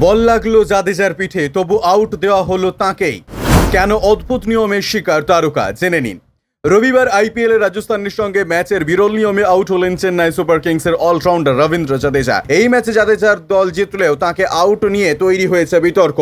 বল লাগল জাদেজার পিঠে, তবু আউট দেওয়া হলো তাঁকেই। কেন অদ্ভুত নিয়মের শিকার তারকা? জেনে নিন। রবিবার আইপিএল এ রাজস্থানের সঙ্গে ম্যাচের বিরল নিয়মে আউট হলেন চেন্নাই সুপার কিংসের অলরাউন্ডার রবীন্দ্র জাদেজা। এই ম্যাচে জাদেজার দল জিতলেও তাকে আউট নিয়ে তৈরি হয়েছে বিতর্ক।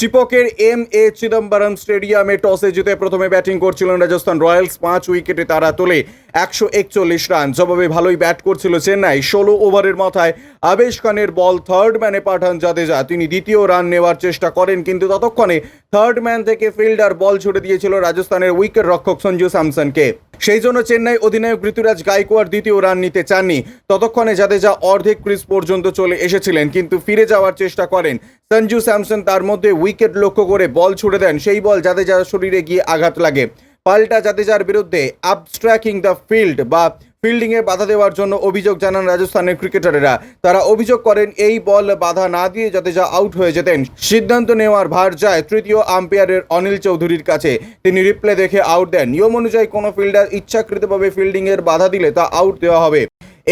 চিপকের এম এ চিদম্বরম স্টেডিয়ামে টসে জিতে প্রথমে ব্যাটিং করছিলেন রাজস্থান রয়্যালস। পাঁচ উইকেটে তারা তোলে একশো একচল্লিশ রান। জবাবে ভালোই ব্যাট করছিল চেন্নাই। ষোলো ওভারের মাথায় আবেশ খানের বল থার্ড ম্যানে পাঠান জাদেজা। তিনি দ্বিতীয় রান নেওয়ার চেষ্টা করেন, কিন্তু ততক্ষণে থার্ড ম্যান থেকে ফিল্ডার বল ছুড়ে দিয়েছিল রাজস্থানের উইকেট রক্ষক সঞ্জু স্যামসনকে। সেই জন্য চেন্নাই অধিনায়ক ঋতুরাজ গাইকোয়ার দ্বিতীয় রান নিতে চাননি। ততক্ষণে জাদেজা অর্ধেক ক্রিজ পর্যন্ত চলে এসেছিলেন, কিন্তু ফিরে যাওয়ার চেষ্টা করেন। সঞ্জু স্যামসন তার মধ্যে উইকেট লক্ষ্য করে বল ছুড়ে দেন, সেই বল জাদেজার শরীরে গিয়ে আঘাত লাগে। পাল্টা জাদেজার বিরুদ্ধে আবস্ট্র্যাকিং দ্য ফিল্ড বা ফিল্ডিংয়ে বাধা দেওয়ার জন্য অভিযোগ জানান রাজস্থানের ক্রিকেটারেরা। তারা অভিযোগ করেন, এই বল বাধা না দিয়ে জাদেজা আউট হয়ে যেতেন। সিদ্ধান্ত নেওয়ার ভার যায় তৃতীয় আম্পায়ারের অনিল চৌধুরীর কাছে। তিনি রিপ্লে দেখে আউট দেন। নিয়ম অনুযায়ী কোনো ফিল্ডার ইচ্ছাকৃতভাবে ফিল্ডিংয়ের বাধা দিলে তা আউট দেওয়া হবে।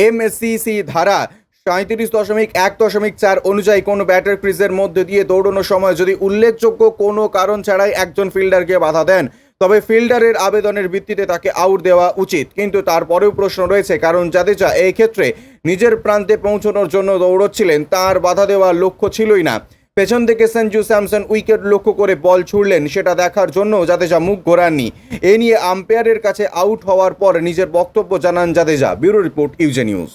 এমএসসিসি ধারা সাঁত্রিশ দশমিক এক দশমিক চার অনুযায়ী কোনো ব্যাটার ক্রিজের মধ্যে দিয়ে দৌড়ানোর সময় যদি উল্লেখযোগ্য কোনো কারণ ছাড়াই একজন ফিল্ডারকে বাধা দেন তবে ফিল্ডারের আবেদনের ভিত্তিতে তাকে আউট দেওয়া উচিত। কিন্তু তারপরেও প্রশ্ন রয়েছে, কারণ জাদেজা এই ক্ষেত্রে নিজের প্রান্তে পৌঁছানোর জন্য দৌড়চ্ছিলেন, তার বাধা দেওয়ার লক্ষ্য ছিলই না। পেছন থেকে সঞ্জু স্যামসন উইকেট লক্ষ্য করে বল ছুড়লেন, সেটা দেখার জন্য জাদেজা মুখ ঘোরাননি। এ নিয়ে আম্পায়ারের কাছে আউট হওয়ার পর নিজের বক্তব্য জানান Jadeja. Bureau report, UJ news.